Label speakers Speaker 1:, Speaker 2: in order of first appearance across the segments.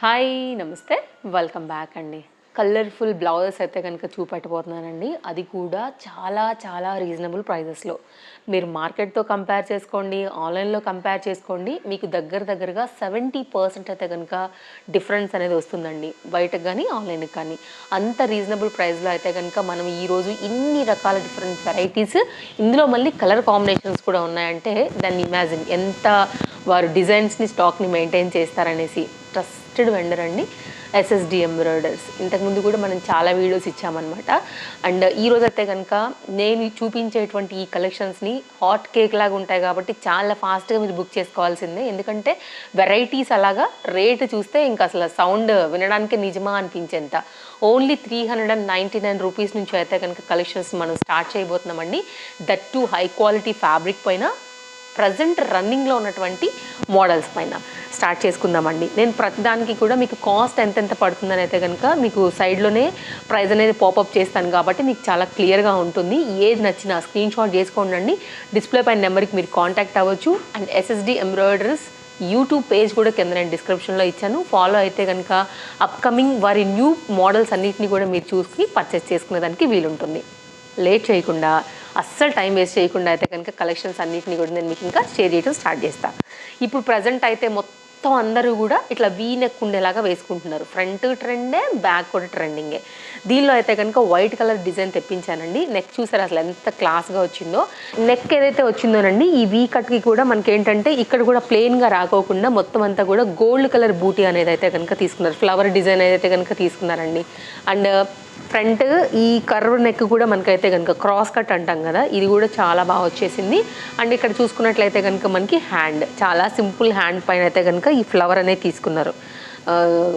Speaker 1: Hi నమస్తే. Welcome back అండి. Colourful blouses అయితే కనుక చూపెట్టబోతున్నానండి. అది కూడా చాలా చాలా రీజనబుల్ ప్రైజెస్లో మీరు మార్కెట్తో కంపేర్ చేసుకోండి ఆన్లైన్లో కంపేర్ చేసుకోండి మీకు దగ్గర దగ్గరగా సెవెంటీ పర్సెంట్ అయితే కనుక డిఫరెన్స్ అనేది వస్తుందండి. బయటకు కానీ ఆన్లైన్కి కానీ అంత రీజనబుల్ ప్రైస్లో అయితే కనుక మనం ఈరోజు ఇన్ని రకాల డిఫరెంట్ వెరైటీస్ ఇందులో మళ్ళీ కలర్ కాంబినేషన్స్ కూడా ఉన్నాయంటే దాన్ని ఇమాజిన్ ఎంత వారు డిజైన్స్ని స్టాక్ని మెయింటైన్ చేస్తారనేసి ట్రస్టెడ్ వెండర్ అండి ఎస్ఎస్డి ఎంబ్రాయిడర్స్ ఇంతకుముందు కూడా మనం చాలా వీడియోస్ ఇచ్చామన్నమాట. అండ్ ఈరోజు అయితే కనుక నేను చూపించేటువంటి ఈ కలెక్షన్స్ని హాట్ కేక్ లాగా ఉంటాయి కాబట్టి చాలా ఫాస్ట్గా మీరు బుక్ చేసుకోవాల్సిందే. ఎందుకంటే వెరైటీస్ అలాగా రేటు చూస్తే ఇంకా అసలు సౌండ్ వినడానికి నిజమా అనిపించేంత. Only three hundred and ninety nine rupees నుంచి అయితే కనుక కలెక్షన్స్ మనం start చేయబోతున్నామండి. That to high quality fabric పైన ప్రజెంట్ రన్నింగ్లో ఉన్నటువంటి మోడల్స్ పైన స్టార్ట్ చేసుకుందామండి. నేను ప్రతిదానికి కూడా మీకు కాస్ట్ ఎంతెంత పడుతుందని అయితే కనుక మీకు సైడ్లోనే ప్రైజ్ అనేది పాపప్ చేస్తాను కాబట్టి మీకు చాలా క్లియర్గా ఉంటుంది. ఏది నచ్చినా స్క్రీన్ షాట్ చేసుకోండి డిస్ప్లే పైన నెంబర్కి మీరు కాంటాక్ట్ అవ్వచ్చు. And SSD embroideries YouTube page కూడా కింద నేను డిస్క్రిప్షన్లో ఇచ్చాను. ఫాలో అయితే కనుక అప్కమింగ్ వారి న్యూ మోడల్స్ అన్నిటిని కూడా మీరు చూసుకుని పర్చేస్ చేసుకునేదానికి వీలుంటుంది. లేట్ చేయకుండా అస్సలు టైం వేస్ట్ చేయకుండా అయితే కనుక కలెక్షన్స్ అన్నిటిని కూడా నేను మీకు ఇంకా షేర్ చేయడం స్టార్ట్ చేస్తాను ఇప్పుడు ప్రజెంట్ అయితే మొత్తం అందరూ కూడా ఇట్లా వీ నెక్ ఉండేలాగా వేసుకుంటున్నారు. ఫ్రంట్ ట్రెండే బ్యాక్ కూడా ట్రెండింగే. దీనిలో అయితే కనుక వైట్ కలర్ డిజైన్ తెప్పించానండి. నెక్ చూసారు అసలు ఎంత క్లాస్గా వచ్చిందో? నెక్ ఏదైతే వచ్చిందోనండి ఈ వీ కట్కి కూడా మనకి ఏంటంటే ఇక్కడ కూడా ప్లెయిన్గా రాకోకుండా మొత్తం అంతా కూడా గోల్డ్ కలర్ బూటీ అనేది అయితే కనుక తీసుకున్నారు. ఫ్లవర్ డిజైన్ అయితే కనుక తీసుకున్నారండి. అండ్ ఫ్రంట్ ఈ కర్వ్ నెక్ కూడా మనకైతే కనుక క్రాస్ కట్ అంటాం కదా ఇది కూడా చాలా బాగా వచ్చేసింది. అండ్ ఇక్కడ చూసుకున్నట్లయితే కనుక మనకి హ్యాండ్ చాలా సింపుల్ హ్యాండ్ పైన అయితే కనుక ఈ ఫ్లవర్ అనేది తీసుకున్నారు.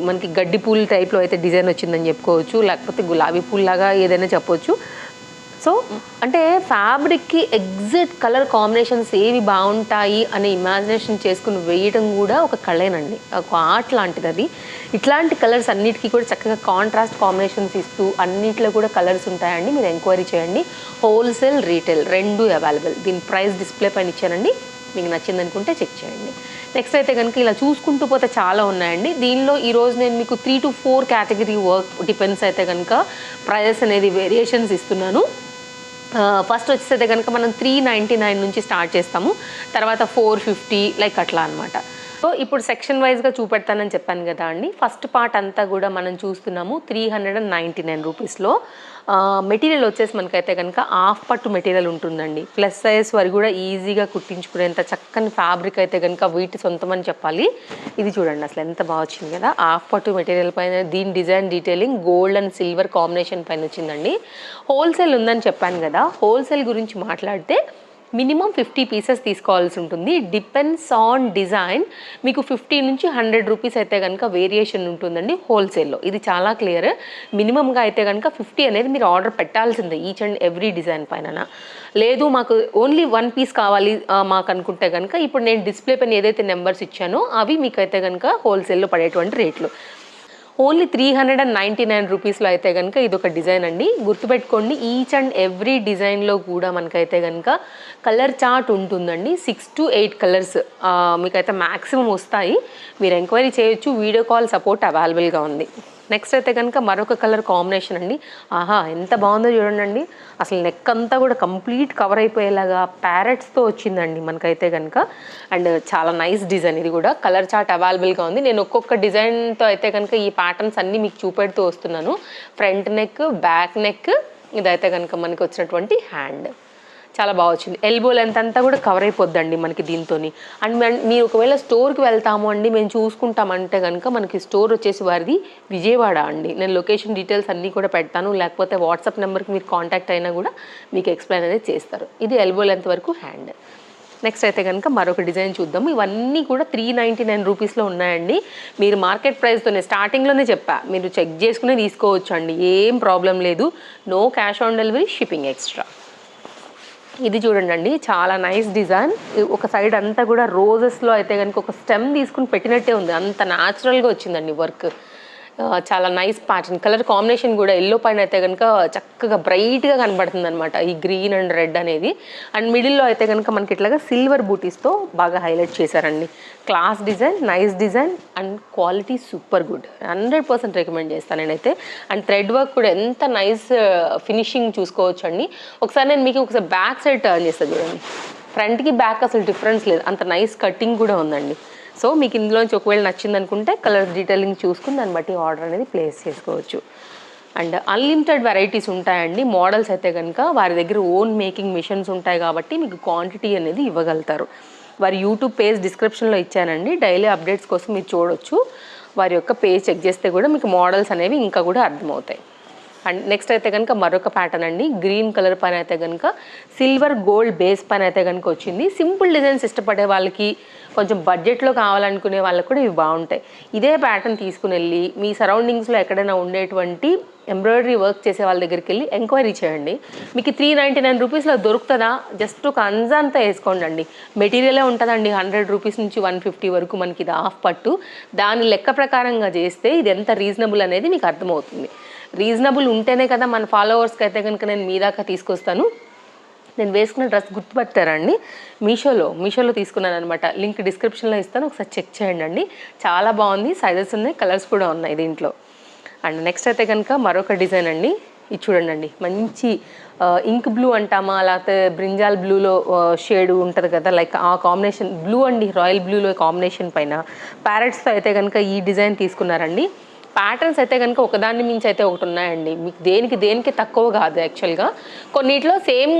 Speaker 1: మనకి గడ్డి పూల టైప్లో అయితే డిజైన్ వచ్చిందని చెప్పుకోవచ్చు లేకపోతే గులాబీ పూల్ లాగా ఏదైనా చెప్పవచ్చు సో అంటే ఫ్యాబ్రిక్కి ఎగ్జాక్ట్ కలర్ కాంబినేషన్స్ ఏవి బాగుంటాయి అనే ఇమాజినేషన్ చేసుకుని వేయడం కూడా ఒక కళేనండి. ఒక ఆర్ట్ లాంటిది అది. ఇట్లాంటి కలర్స్ అన్నిటికీ కూడా చక్కగా కాంట్రాస్ట్ కాంబినేషన్స్ ఇస్తూ అన్నిట్లో కూడా కలర్స్ ఉంటాయండి. మీరు ఎంక్వైరీ చేయండి. హోల్సేల్ రీటైల్ రెండు అవైలబుల్. దీని ప్రైస్ డిస్ప్లే పైన ఇచ్చానండి. మీకు నచ్చింది అనుకుంటే చెక్ చేయండి. నెక్స్ట్ అయితే కనుక ఇలా చూసుకుంటూ పోతే చాలా ఉన్నాయండి. దీనిలో ఈరోజు నేను మీకు three to four category work depends అయితే కనుక ప్రైజెస్ అనేది వేరియేషన్స్ ఇస్తున్నాను. ఫస్ట్ వచ్చేస్తే కనుక మనం త్రీ నైంటీ నైన్ నుంచి స్టార్ట్ చేస్తాము. తర్వాత ఫోర్ ఫిఫ్టీ లైక్ అట్లా అనమాట సో ఇప్పుడు సెక్షన్ వైజ్గా చూపెడతానని చెప్పాను కదా అండి. ఫస్ట్ పార్ట్ అంతా కూడా మనం చూస్తున్నాము three hundred and ninety nine రూపీస్లో మెటీరియల్ వచ్చేసి మనకైతే కనుక హాఫ్ పట్టు మెటీరియల్ ఉంటుందండి. ప్లస్ సైజ్ వరకు కూడా ఈజీగా కుట్టించుకునేంత చక్కని ఫ్యాబ్రిక్ అయితే కనుక వీటి సొంతం అని చెప్పాలి. ఇది చూడండి అసలు ఎంత బాగా వచ్చింది కదా. హాఫ్ పట్టు మెటీరియల్ పైన దీని design detailing gold and silver combination పైన వచ్చిందండి. హోల్సేల్ ఉందని చెప్పాను కదా. హోల్సేల్ గురించి మాట్లాడితే మినిమం ఫిఫ్టీ పీసెస్ తీసుకోవాల్సి ఉంటుంది. డిపెండ్స్ ఆన్ డిజైన్ మీకు ఫిఫ్టీ నుంచి హండ్రెడ్ రూపీస్ అయితే కనుక వేరియేషన్ ఉంటుందండి హోల్సేల్లో ఇది చాలా క్లియర్ మినిమంగా అయితే కనుక ఫిఫ్టీ అనేది మీరు ఆర్డర్ పెట్టాల్సిందే ఈచ్ అండ్ ఎవ్రీ డిజైన్ పైన లేదు మాకు ఓన్లీ వన్ పీస్ కావాలి మాకు అనుకుంటే కనుక ఇప్పుడు నేను డిస్ప్లే పైన ఏదైతే నెంబర్స్ ఇచ్చానో అవి మీకు అయితే కనుక హోల్సేల్లో పడేటువంటి రేట్లు only three hundred and ninety nine రూపీస్లో అయితే కనుక ఇది ఒక డిజైన్ అండి. గుర్తుపెట్టుకోండి ఈచ్ అండ్ ఎవ్రీ డిజైన్లో కూడా మనకైతే కనుక కలర్ చార్ట్ ఉంటుందండి. సిక్స్ టు ఎయిట్ కలర్స్ మీకైతే మ్యాక్సిమం వస్తాయి. మీరు ఎంక్వైరీ చేయొచ్చు వీడియో కాల్ సపోర్ట్ అవైలబుల్గా ఉంది. నెక్స్ట్ అయితే కనుక మరొక కలర్ కాంబినేషన్ అండి. ఆహా ఎంత బాగుందో చూడండి అసలు నెక్ అంతా కూడా కంప్లీట్ కవర్ అయిపోయేలాగా ప్యారెట్స్తో వచ్చిందండి మనకైతే కనుక అండ్ చాలా నైస్ డిజైన్ ఇది కూడా. కలర్ చార్ట్ అవైలబుల్గా ఉంది. నేను ఒక్కొక్క డిజైన్తో అయితే కనుక ఈ ప్యాటర్న్స్ అన్నీ మీకు చూపెడుతూ వస్తున్నాను. ఫ్రంట్ నెక్ బ్యాక్ నెక్ ఇదైతే కనుక మనకి వచ్చినటువంటి హ్యాండ్ చాలా బాగా వచ్చింది. ఎల్బో లెంత్ అంతా కూడా కవర్ అయిపోద్దండి మనకి దీంతో అండ్ మీరు ఒకవేళ స్టోర్కి వెళ్తాము అండి మేము చూసుకుంటామంటే కనుక మనకి స్టోర్ వచ్చేసి వారిది విజయవాడ అండి. నేను లొకేషన్ డీటెయిల్స్ అన్నీ కూడా పెడతాను. లేకపోతే వాట్సాప్ నెంబర్కి మీరు కాంటాక్ట్ అయినా కూడా మీకు ఎక్స్ప్లెయిన్ అనేది చేస్తారు. ఇది ఎల్బో లెంత్ వరకు హ్యాండ్ నెక్స్ట్ అయితే కనుక మరొక డిజైన్ చూద్దాం ఇవన్నీ కూడా త్రీ నైంటీ నైన్ రూపీస్లో ఉన్నాయండి. మీరు మార్కెట్ ప్రైస్తోనే స్టార్టింగ్లోనే చెప్పా. మీరు చెక్ చేసుకుని తీసుకోవచ్చు అండి. ఏం ప్రాబ్లం లేదు. No cash on delivery shipping extra ఇది చూడండి అండి చాలా నైస్ డిజైన్ ఒక సైడ్ అంతా కూడా రోజెస్లో అయితే కనుక ఒక స్టెమ్ తీసుకుని పెట్టినట్టే ఉంది. అంత న్యాచురల్గా వచ్చిందండి వర్క్ చాలా నైస్ ప్యాటర్న్ కలర్ కాంబినేషన్ కూడా ఎల్లో పైన అయితే కనుక చక్కగా బ్రైట్గా కనబడుతుంది అనమాట ఈ గ్రీన్ అండ్ రెడ్ అనేది. అండ్ మిడిల్లో అయితే కనుక మనకి ఇట్లాగా సిల్వర్ బూటీస్తో బాగా హైలైట్ చేశారండి. Class design nice design and quality super good hundred percent recommend చేస్తాను నేనైతే. అండ్ థ్రెడ్ వర్క్ కూడా ఎంత నైస్ ఫినిషింగ్ చూసుకోవచ్చు అండి ఒకసారి నేను మీకు ఒకసారి బ్యాక్ సైడ్ టర్న్ చేస్తాను చూడండి. ఫ్రంట్కి బ్యాక్ అసలు డిఫరెన్స్ లేదు. అంత నైస్ కటింగ్ కూడా ఉందండి. సో మీకు ఇందులోంచి ఒకవేళ నచ్చింది అనుకుంటే కలర్ డీటెయిలింగ్ చూసుకుని దాన్ని బట్టి ఆర్డర్ అనేది ప్లేస్ చేసుకోవచ్చు. అండ్ అన్లిమిటెడ్ వెరైటీస్ ఉంటాయండి. మోడల్స్ అయితే కనుక వారి దగ్గర ఓన్ మేకింగ్ మిషన్స్ ఉంటాయి కాబట్టి మీకు క్వాంటిటీ అనేది ఇవ్వగలుగుతారు. వారి యూట్యూబ్ పేజ్ డిస్క్రిప్షన్లో ఇచ్చానండి. డైలీ అప్డేట్స్ కోసం మీరు చూడొచ్చు. వారి యొక్క పేజ్ చెక్ చేస్తే కూడా మీకు మోడల్స్ అనేవి ఇంకా కూడా అర్థమవుతాయి. అండ్ నెక్స్ట్ అయితే కనుక మరొక ప్యాటర్న్ అండి. గ్రీన్ కలర్ పైన అయితే కనుక సిల్వర్ గోల్డ్ బేస్ పైన అయితే కనుక వచ్చింది. సింపుల్ డిజైన్స్ ఇష్టపడే వాళ్ళకి కొంచెం బడ్జెట్లో కావాలనుకునే వాళ్ళకి కూడా ఇవి బాగుంటాయి. ఇదే ప్యాటర్న్ తీసుకుని వెళ్ళి మీ సరౌండింగ్స్లో ఎక్కడైనా ఉండేటువంటి ఎంబ్రాయిడరీ వర్క్ చేసే వాళ్ళ దగ్గరికి వెళ్ళి ఎంక్వైరీ చేయండి. మీకు త్రీ నైంటీ నైన్ రూపీస్లో దొరుకుతుందా? జస్ట్ ఒక అంజంతా వేసుకోండి అండి. మెటీరియలే ఉంటుందండి. హండ్రెడ్ రూపీస్ నుంచి వన్ ఫిఫ్టీ వరకు మనకి ఇది హాఫ్ పట్టు. దాని లెక్క ప్రకారంగా చేస్తే ఇది ఎంత రీజనబుల్ అనేది మీకు అర్థమవుతుంది. రీజనబుల్ ఉంటేనే కదా మన ఫాలోవర్స్కి అయితే కనుక నేను మీ దాకా తీసుకొస్తాను. నేను వేసుకున్న డ్రెస్ గుర్తుపట్టారా అండి మీషోలో మీషోలో తీసుకున్నాను అనమాట లింక్ డిస్క్రిప్షన్లో ఇస్తాను. ఒకసారి చెక్ చేయండి అండి. చాలా బాగుంది. సైజెస్ ఉన్నాయి కలర్స్ కూడా ఉన్నాయి దీంట్లో. అండ్ నెక్స్ట్ అయితే కనుక మరొక డిజైన్ అండి. ఇది చూడండి అండి. మంచి ఇంక్ బ్లూ అంటామా లేకపోతే బ్రింజాల్ బ్లూలో షేడ్ ఉంటుంది కదా లైక్ ఆ కాంబినేషన్ బ్లూ అండి రాయల్ బ్లూలో కాంబినేషన్ పైన. ప్యారెట్స్తో అయితే కనుక ఈ డిజైన్ తీసుకున్నారండి. ప్యాటర్న్స్ అయితే కనుక ఒకదాన్ని మించి అయితే ఒకటి ఉన్నాయండి. మీకు దేనికి దేనికి తక్కువ కాదు యాక్చువల్గా కొన్నిట్లో సేమ్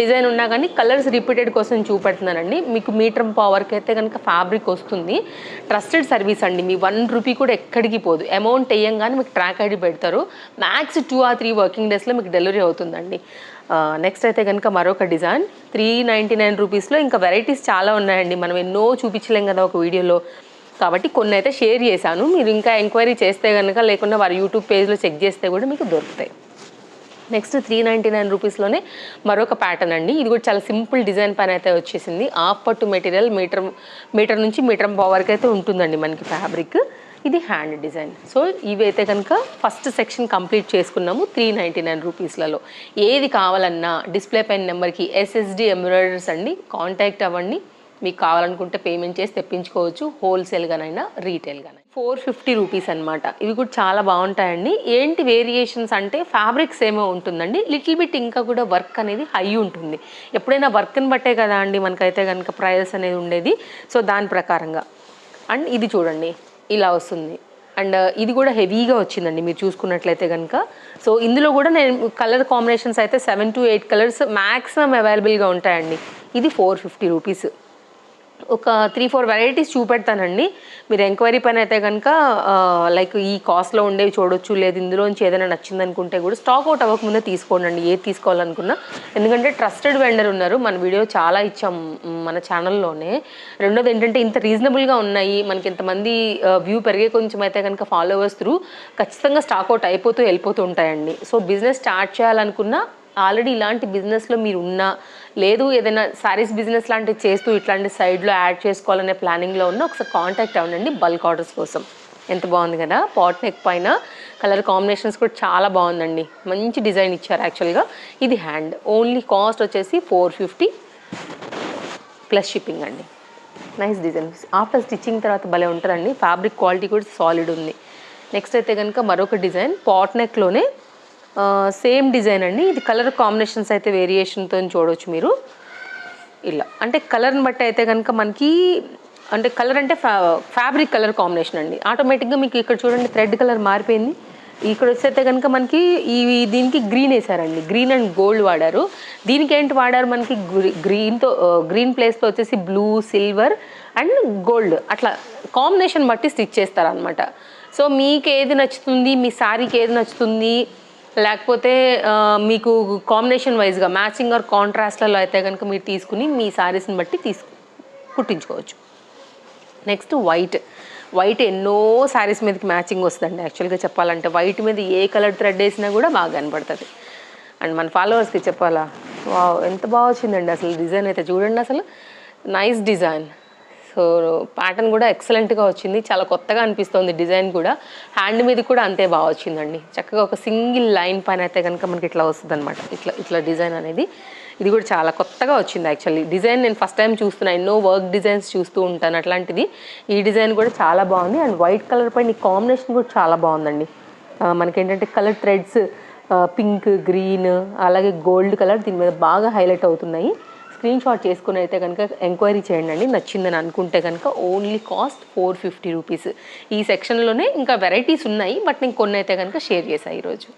Speaker 1: డిజైన్ ఉన్నా కానీ కలర్స్ రిపీటెడ్ కోసం చూపెడుతున్నానండి. మీకు మీటర్ పవర్కి అయితే కనుక ఫ్యాబ్రిక్ వస్తుంది. ట్రస్టెడ్ సర్వీస్ అండి. మీ వన్ రూపీ కూడా ఎక్కడికి పోదు. అమౌంట్ వేయంగానే మీకు ట్రాక్ ఐడి పెడతారు. Max two or three working డేస్లో మీకు డెలివరీ అవుతుందండి. నెక్స్ట్ అయితే కనుక మరొక డిజైన్ త్రీ నైంటీ నైన్ రూపీస్లో ఇంకా వెరైటీస్ చాలా ఉన్నాయండి. మనం ఎన్నో చూపించలేం కదా ఒక వీడియోలో కాబట్టి కొన్ని అయితే షేర్ చేశాను. మీరు ఇంకా ఎంక్వైరీ చేస్తే కనుక లేకుండా వారి యూట్యూబ్ పేజ్లో చెక్ చేస్తే కూడా మీకు దొరుకుతాయి. నెక్స్ట్ త్రీ నైంటీ నైన్ రూపీస్లోనే మరొక ప్యాటర్న్ అండి. ఇది కూడా చాలా సింపుల్ డిజైన్ పైన అయితే వచ్చేసింది. ఆఫ్ పట్టు మెటీరియల్ మీటర్ మీటర్ నుంచి మీటర్ పవర్కి అయితే ఉంటుందండి మనకి ఫ్యాబ్రిక్. ఇది హ్యాండ్ డిజైన్. సో ఇవైతే కనుక ఫస్ట్ సెక్షన్ కంప్లీట్ చేసుకున్నాము త్రీ నైంటీ నైన్ రూపీస్లలో. ఏది కావాలన్నా డిస్ప్లే పైన నెంబర్కి ఎస్ఎస్డి ఎంబ్రాయిడరీస్ అండి కాంటాక్ట్ అవ్వండి. మీకు కావాలనుకుంటే పేమెంట్ చేసి తెప్పించుకోవచ్చు హోల్సేల్గానైనా రీటైల్గానైనా ఫోర్ ఫిఫ్టీ రూపీస్ అనమాట ఇవి కూడా చాలా బాగుంటాయండి. ఏంటి వేరియేషన్స్ అంటే ఫ్యాబ్రిక్స్ ఏమో ఉంటుందండి. లిటిల్ బిట్ ఇంకా కూడా వర్క్ అనేది హై ఉంటుంది. ఎప్పుడైనా వర్క్ని బట్టే కదా అండి మనకైతే కనుక ప్రైజెస్ అనేది ఉండేది. సో దాని ప్రకారంగా. అండ్ ఇది చూడండి ఇలా వస్తుంది. అండ్ uh, ఇది కూడా హెవీగా వచ్చిందండి మీరు చూసుకున్నట్లయితే కనుక సో ఇందులో కూడా నేను కలర్ కాంబినేషన్స్ అయితే seven to eight colours maximum అవైలబుల్గా ఉంటాయండి. ఇది ఫోర్ ఫిఫ్టీ రూపీస్ ఒక త్రీ ఫోర్ వెరైటీస్ చూపెడతానండి. మీరు ఎంక్వైరీ పైన అయితే కనుక లైక్ ఈ కాస్ట్లో ఉండేవి చూడొచ్చు లేదు ఇందులోంచి ఏదైనా నచ్చింది అనుకుంటే కూడా స్టాక్ అవుట్ అవ్వకముందే తీసుకోండి అండి ఏది తీసుకోవాలనుకున్నా. ఎందుకంటే ట్రస్టెడ్ వెండర్ ఉన్నారు మన వీడియో చాలా ఇచ్చాం మన ఛానల్లోనే రెండోది ఏంటంటే ఇంత రీజనబుల్గా ఉన్నాయి మనకి ఇంతమంది వ్యూ పెరిగే కొంచెం అయితే కనుక ఫాలోవర్స్ త్రూ ఖచ్చితంగా స్టాక్ అవుట్ అయిపోతూ వెళ్ళిపోతూ ఉంటాయండి. సో బిజినెస్ స్టార్ట్ చేయాలనుకున్నా ఆల్రెడీ ఇలాంటి బిజినెస్లో మీరు ఉన్నా లేదు ఏదైనా శారీస్ బిజినెస్ లాంటివి చేస్తూ ఇట్లాంటి సైడ్లో యాడ్ చేసుకోవాలనే ప్లానింగ్లో ఉన్న ఒకసారి కాంటాక్ట్ అవ్వండి బల్క్ ఆర్డర్స్ కోసం. ఎంత బాగుంది కదా? పాట్ నెక్ పైన కలర్ కాంబినేషన్స్ కూడా చాలా బాగుందండి. మంచి డిజైన్ ఇచ్చారు యాక్చువల్గా. ఇది హ్యాండ్. ఓన్లీ కాస్ట్ వచ్చేసి ఫోర్ ఫిఫ్టీ ప్లస్ షిప్పింగ్ అండి. Nice design. ఆఫ్టర్ స్టిచ్చింగ్ తర్వాత భలే ఉంటుందండి. ఫ్యాబ్రిక్ క్వాలిటీ కూడా సాలిడ్ ఉంది. నెక్స్ట్ అయితే కనుక మరొక డిజైన్ పాట్ నెక్లోనే సేమ్ డిజైన్ అండి. ఇది కలర్ కాంబినేషన్స్ అయితే వేరియేషన్తో చూడవచ్చు మీరు. ఇలా. అంటే కలర్ని బట్టి అయితే కనుక మనకి అంటే కలర్ అంటే ఫ్యా ఫ్యాబ్రిక్ కలర్ కాంబినేషన్ అండి. ఆటోమేటిక్గా మీకు ఇక్కడ చూడండి థ్రెడ్ కలర్ మారిపోయింది. ఇక్కడ వచ్చేస్తే కనుక మనకి ఈ దీనికి గ్రీన్ వేసారండి. గ్రీన్ అండ్ గోల్డ్ వాడారు. దీనికి ఏంటి వాడారు మనకి? గ్రీన్తో గ్రీన్ ప్లేస్తో వచ్చేసి బ్లూ సిల్వర్ అండ్ గోల్డ్. అట్లా కాంబినేషన్ బట్టి స్టిచ్ చేస్తారనమాట సో మీకు ఏది నచ్చుతుంది? మీ శారీకి ఏది నచ్చుతుంది? లేకపోతే మీకు కాంబినేషన్ వైజ్గా మ్యాచింగ్ ఆర్ కాంట్రాస్ట్లలో అయితే కనుక మీరు తీసుకుని మీ శారీస్ని బట్టి తీసుకు కుట్టించుకోవచ్చు. నెక్స్ట్ వైట్ వైట్ ఎన్నో శారీస్ మీదకి మ్యాచింగ్ వస్తుందండి. యాక్చువల్గా చెప్పాలంటే వైట్ మీద ఏ కలర్ థ్రెడ్ వేసినా కూడా బాగా కనపడుతుంది అండ్ మన ఫాలోవర్స్కి చెప్పాలా? వావ్ ఎంత బాగా వచ్చిందండి అసలు డిజైన్ అయితే. చూడండి అసలు నైస్ డిజైన్ సో ప్యాటర్న్ కూడా ఎక్సలెంట్గా వచ్చింది. చాలా కొత్తగా అనిపిస్తుంది డిజైన్ కూడా. హ్యాండ్ మీద కూడా అంతే బాగా వచ్చిందండి. చక్కగా ఒక సింగిల్ లైన్ పైన అయితే కనుక మనకి ఇట్లా వస్తుంది అనమాట ఇట్లా ఇట్లా డిజైన్ అనేది. ఇది కూడా చాలా కొత్తగా వచ్చింది యాక్చువల్లీ డిజైన్ నేను ఫస్ట్ టైం చూస్తున్నా. ఎన్నో వర్క్ డిజైన్స్ చూస్తూ ఉంటాను. అట్లాంటిది ఈ డిజైన్ కూడా చాలా బాగుంది. అండ్ వైట్ కలర్ పైన ఈ కాంబినేషన్ కూడా చాలా బాగుందండి. మనకేంటంటే కలర్ థ్రెడ్స్ పింక్ గ్రీన్ అలాగే గోల్డ్ కలర్ దీని మీద బాగా హైలైట్ అవుతున్నాయి. స్క్రీన్ షాట్ చేసుకుని అయితే కనుక ఎంక్వైరీ చేయండి అండి నచ్చిందని అనుకుంటే కనుక only cost four fifty rupees ఈ సెక్షన్లోనే ఇంకా వెరైటీస్ ఉన్నాయి. బట్ నేను కొన్ని అయితే కనుక షేర్ చేశాను ఈరోజు.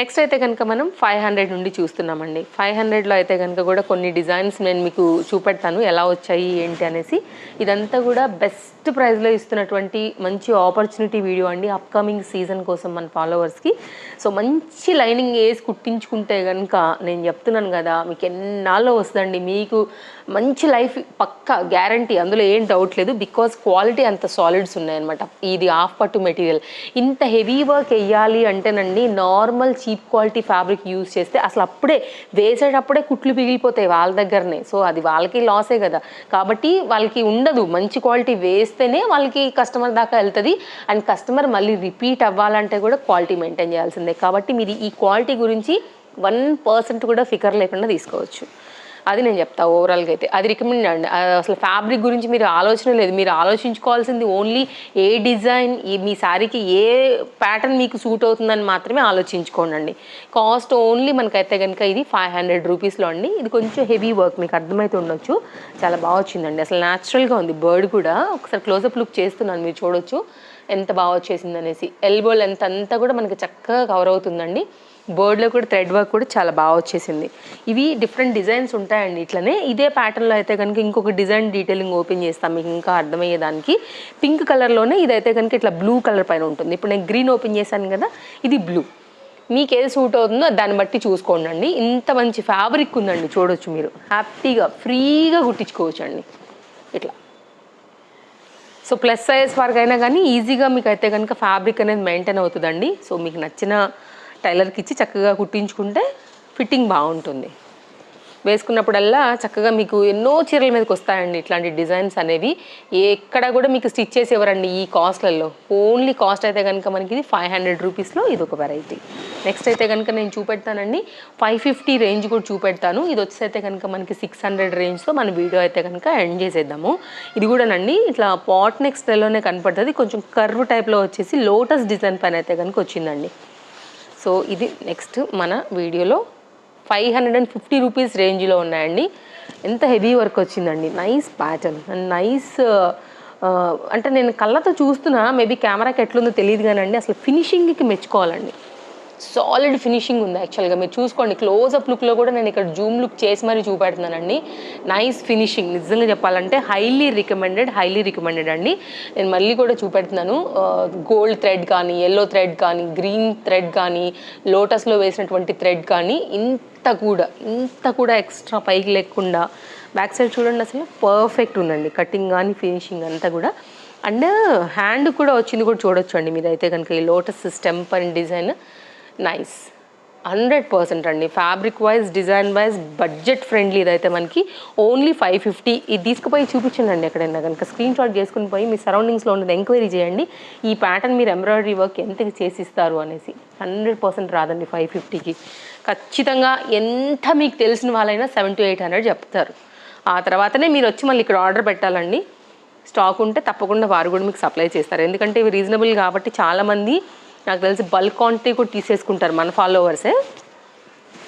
Speaker 1: నెక్స్ట్ అయితే కనుక మనం ఫైవ్ హండ్రెడ్ నుండి చూస్తున్నామండి. ఫైవ్ హండ్రెడ్లో అయితే కనుక కూడా కొన్ని డిజైన్స్ నేను మీకు చూపెడతాను. ఎలా వచ్చాయి ఏంటి అనేసి. ఇదంతా కూడా బెస్ట్ ప్రైస్లో ఇస్తున్నటువంటి మంచి ఆపర్చునిటీ వీడియో అండి. అప్కమింగ్ సీజన్ కోసం మన ఫాలోవర్స్కి సో మంచి లైనింగ్ వేసి కుట్టించుకుంటే కనుక నేను చెప్తున్నాను కదా మీకు ఎన్నాళ్ళు వస్తుందండి. మీకు మంచి లైఫ్ పక్క గ్యారంటీ అందులో ఏం డౌట్ లేదు. బికాస్ క్వాలిటీ అంత సాలిడ్స్ ఉన్నాయన్నమాట. ఇది హాఫ్ పట్టు మెటీరియల్ ఇంత హెవీ వర్క్ వేయాలి అంటేనండి normal cheap quality fabric use చేస్తే అసలు అప్పుడే వేసేటప్పుడే కుట్లు పిగిలిపోతాయి వాళ్ళ దగ్గరనే. సో అది వాళ్ళకి లాసే కదా. కాబట్టి వాళ్ళకి ఉండదు. మంచి క్వాలిటీ వేస్తేనే వాళ్ళకి కస్టమర్ దాకా వెళ్తుంది. అండ్ కస్టమర్ మళ్ళీ రిపీట్ అవ్వాలంటే కూడా క్వాలిటీ మెయింటైన్ చేయాల్సిందే. కాబట్టి మీరు ఈ క్వాలిటీ గురించి వన్ పర్సెంట్ కూడా ఫికర్ లేకుండా తీసుకోవచ్చు. అది నేను చెప్తా ఓవరాల్గా అయితే. అది రికమెండ్ అండి అసలు ఫ్యాబ్రిక్ గురించి మీరు ఆలోచన లేదు. మీరు ఆలోచించుకోవాల్సింది ఓన్లీ ఏ డిజైన్ ఈ మీ శారీకి ఏ ప్యాటర్న్ మీకు సూట్ అవుతుందని మాత్రమే ఆలోచించుకోండి కాస్ట్ ఓన్లీ మనకైతే కనుక ఇది ఫైవ్ హండ్రెడ్ రూపీస్లో అండి. ఇది కొంచెం హెవీ వర్క్ మీకు అర్థమైతే ఉండొచ్చు. చాలా బాగా వచ్చిందండి. అసలు న్యాచురల్గా ఉంది. బర్డ్ కూడా ఒకసారి క్లోజప్ లుక్ చేస్తున్నాను మీరు చూడొచ్చు. ఎంత బాగా వచ్చేసింది అనేసి ఎల్బో లెంత్ అంతా కూడా మనకి చక్కగా కవర్ అవుతుందండి. బర్డ్లో కూడా థ్రెడ్ వర్క్ కూడా చాలా బాగా వచ్చేసింది. ఇవి డిఫరెంట్ డిజైన్స్ ఉంటాయండి ఇట్లనే. ఇదే ప్యాటర్న్లో అయితే కనుక ఇంకొక డిజైన్ డీటెయిలింగ్ ఓపెన్ చేస్తాం మీకు ఇంకా అర్థమయ్యేదానికి. పింక్ కలర్లోనే ఇదైతే కనుక ఇట్లా బ్లూ కలర్ పైన ఉంటుంది. ఇప్పుడు నేను గ్రీన్ ఓపెన్ చేశాను కదా ఇది బ్లూ. మీకు ఏది సూట్ అవుతుందో దాన్ని బట్టి చూసుకోండి ఇంత మంచి ఫ్యాబ్రిక్ ఉందండి చూడొచ్చు మీరు. హ్యాపీగా ఫ్రీగా కుట్టించుకోవచ్చు అండి ఇట్లా. సో ప్లస్ సైజ్ వరకు అయినా కానీ ఈజీగా మీకు అయితే కనుక ఫ్యాబ్రిక్ అనేది మెయింటైన్ అవుతుందండి. సో మీకు నచ్చిన టైలర్కి ఇచ్చి చక్కగా కుట్టించుకుంటే ఫిట్టింగ్ బాగుంటుంది. వేసుకున్నప్పుడల్లా చక్కగా మీకు ఎన్నో చీరల మీదకి వస్తాయండి ఇట్లాంటి డిజైన్స్ అనేవి. ఎక్కడ కూడా మీకు స్టిచ్ చేసి ఇవ్వరండి ఈ కాస్ట్లలో. ఓన్లీ కాస్ట్ అయితే కనుక మనకి ఇది ఫైవ్ హండ్రెడ్ రూపీస్లో ఇది ఒక వెరైటీ. నెక్స్ట్ అయితే కనుక నేను చూపెడతానండి. ఫైవ్ ఫిఫ్టీ రేంజ్ కూడా చూపెడతాను. ఇది వచ్చేసి అయితే కనుక మనకి సిక్స్ హండ్రెడ్ రేంజ్తో మన వీడియో అయితే కనుక ఎండ్ చేసేద్దాము. ఇది కూడానండి ఇట్లా పాట్ నెక్స్ట్లోనే కనపడుతుంది. కొంచెం కర్వ్ టైప్లో వచ్చేసి లోటస్ డిజైన్ పైన అయితే కనుక వచ్చిందండి. సో ఇది నెక్స్ట్ మన వీడియోలో five hundred and fifty rupees రేంజ్లో ఉన్నాయండి. ఎంత హెవీ వర్క్ వచ్చిందండి. నైస్ ప్యాటర్న్ అండ్ నైస్ అంటే నేను కళ్ళతో చూస్తున్నా మేబీ కెమెరాకి ఎట్లుందో తెలియదు కానండి. అసలు ఫినిషింగ్కి మెచ్చుకోవాలండి. సాలిడ్ ఫినిషింగ్ ఉంది యాక్చువల్గా మీరు చూసుకోండి క్లోజ్అప్ లుక్లో కూడా నేను ఇక్కడ జూమ్ లుక్ చేసి మరీ చూపెడుతున్నానండి. నైస్ ఫినిషింగ్ నిజంగా చెప్పాలంటే హైలీ రికమెండెడ్ హైలీ రికమెండెడ్ అండి. నేను మళ్ళీ కూడా చూపెడుతున్నాను. గోల్డ్ థ్రెడ్ కానీ ఎల్లో థ్రెడ్ కానీ గ్రీన్ థ్రెడ్ కానీ లోటస్లో వేసినటువంటి థ్రెడ్ కానీ ఇంత కూడా ఇంత కూడా ఎక్స్ట్రా పైకి లేకుండా బ్యాక్ సైడ్ చూడండి అసలు పర్ఫెక్ట్ ఉందండి. కటింగ్ కానీ ఫినిషింగ్ అంతా కూడా. అండ్ హ్యాండ్ కూడా వచ్చింది కూడా చూడొచ్చు అండి మీరైతే కనుక ఈ lotus stamp and design nice hundred percent అండి. Fabric wise design wise budget friendly ఇదైతే మనకి ఓన్లీ ఫైవ్ ఫిఫ్టీ ఇది తీసుకుపోయి చూపించండి ఎక్కడైనా కనుక. స్క్రీన్ షాట్ చేసుకుని పోయి మీ సరౌండింగ్స్లో ఉన్నది ఎంక్వైరీ చేయండి. ఈ ప్యాటర్న్ మీరు ఎంబ్రాయిడరీ వర్క్ ఎంతకి చేసిస్తారు అనేసి. హండ్రెడ్ పర్సెంట్ రాదండి ఫైవ్ ఫిఫ్టీకి ఖచ్చితంగా ఎంత మీకు తెలిసిన వాళ్ళైనా సెవెన్ టు ఎయిట్ హండ్రెడ్ చెప్తారు. ఆ తర్వాతనే మీరు వచ్చి మళ్ళీ ఇక్కడ ఆర్డర్ పెట్టాలండి. స్టాక్ ఉంటే తప్పకుండా వారు కూడా మీకు సప్లై చేస్తారు. ఎందుకంటే ఇవి రీజనబుల్ కాబట్టి చాలామంది నాకు తెలిసి బల్క్ క్వాంటిటీ కూడా తీసేసుకుంటారు మన ఫాలోవర్సే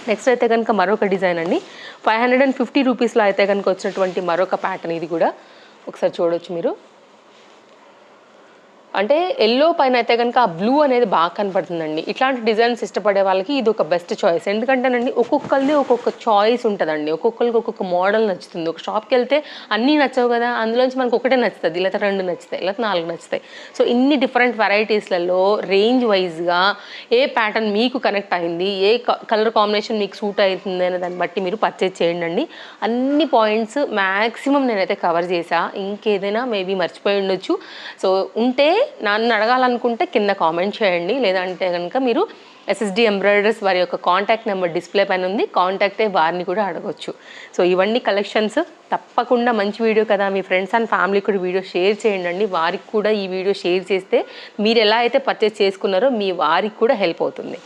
Speaker 1: నెక్స్ట్ అయితే కనుక మరొక డిజైన్ అండి. ఫైవ్ హండ్రెడ్ అండ్ ఫిఫ్టీ రూపీస్లో అయితే కనుక వచ్చినటువంటి మరొక ప్యాటర్న్ ఇది కూడా. ఒకసారి చూడవచ్చు మీరు. అంటే ఎల్లో పైన అయితే కనుక ఆ బ్లూ అనేది బాగా కనపడుతుందండి. ఇట్లాంటి డిజైన్స్ ఇష్టపడే వాళ్ళకి ఇది ఒక బెస్ట్ చాయిస్ ఎందుకంటేనండి ఒక్కొక్కరిది ఒక్కొక్క చాయిస్ ఉంటుందండి. ఒక్కొక్కరికి ఒక్కొక్క మోడల్ నచ్చుతుంది. ఒక షాప్కి వెళ్తే అన్నీ నచ్చవు కదా అందులోంచి మనకు ఒకటే నచ్చుతుంది లేకపోతే రెండు నచ్చుతాయి లేకపోతే నాలుగు నచ్చుతాయి. సో ఇన్ని డిఫరెంట్ వెరైటీస్లలో రేంజ్ వైజ్గా ఏ ప్యాటర్న్ మీకు కనెక్ట్ అయింది ఏ కలర్ కాంబినేషన్ మీకు సూట్ అవుతుంది అనే దాన్ని బట్టి మీరు పర్చేజ్ చేయండి అండి అన్ని పాయింట్స్ మ్యాక్సిమం నేనైతే కవర్ చేసా ఇంకేదైనా మేబీ మర్చిపోయి ఉండొచ్చు. సో ఉంటే నన్ను అడగాలనుకుంటే కింద కామెంట్ చేయండి. లేదంటే కనుక మీరు ఎస్ఎస్డి ఎంబ్రాయిడరీస్ వారి యొక్క కాంటాక్ట్ నెంబర్ డిస్ప్లే పైన ఉంది. కాంటాక్టే వారిని కూడా అడగొచ్చు. సో ఇవన్నీ కలెక్షన్స్ తప్పకుండా మంచి వీడియో కదా. మీ ఫ్రెండ్స్ అండ్ ఫ్యామిలీ కూడా వీడియో షేర్ చేయండి వారికి కూడా ఈ వీడియో షేర్ చేస్తే మీరు ఎలా అయితే పర్చేస్ చేసుకున్నారో మీ వారికి కూడా హెల్ప్ అవుతుంది.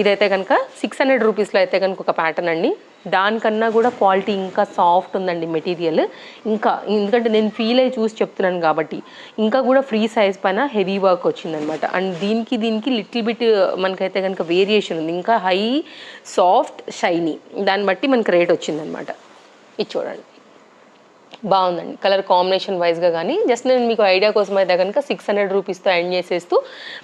Speaker 1: ఇదైతే కనుక సిక్స్ హండ్రెడ్ రూపీస్లో అయితే కనుక ఒక ప్యాటర్న్ అండి. దానికన్నా కూడా క్వాలిటీ ఇంకా సాఫ్ట్ ఉందండి మెటీరియల్. ఇంకా ఎందుకంటే నేను ఫీల్ అయ్యి చూసి చెప్తున్నాను కాబట్టి. ఇంకా కూడా ఫ్రీ సైజ్ పైన హెవీ వర్క్ వచ్చిందనమాట. అండ్ దీనికి దీనికి లిటిల్ బిట్ మనకైతే కనుక వేరియేషన్ ఉంది. ఇంకా హై సాఫ్ట్ షైనీ దాన్ని బట్టి మనకి రేట్ వచ్చిందనమాట. ఇది చూడండి. బాగుందండి. కలర్ కాంబినేషన్ వైజ్గా కానీ జస్ట్ నేను మీకు ఐడియా కోసం అయితే కనుక సిక్స్ హండ్రెడ్ రూపీస్తో ఎండ్ చేసేస్తూ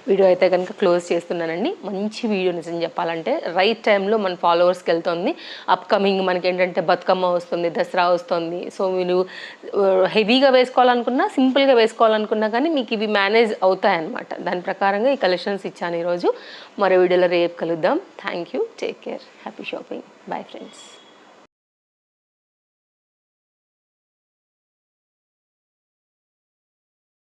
Speaker 1: వీడియో అయితే కనుక క్లోజ్ చేస్తున్నానండి. మంచి వీడియో నిజం చెప్పాలంటే రైట్ టైంలో మన ఫాలోవర్స్కి వెళ్తుంది. అప్కమింగ్ మనకి ఏంటంటే బతుకమ్మ వస్తుంది దసరా వస్తుంది. సో మీరు హెవీగా వేసుకోవాలనుకున్నా సింపుల్గా వేసుకోవాలనుకున్నా కానీ మీకు ఇవి మేనేజ్ అవుతాయన్నమాట. దాని ప్రకారంగా ఈ కలెక్షన్స్ ఇచ్చాను ఈరోజు. మరో వీడియోలో రేపు కలుద్దాం. Thank you take care happy shopping bye friends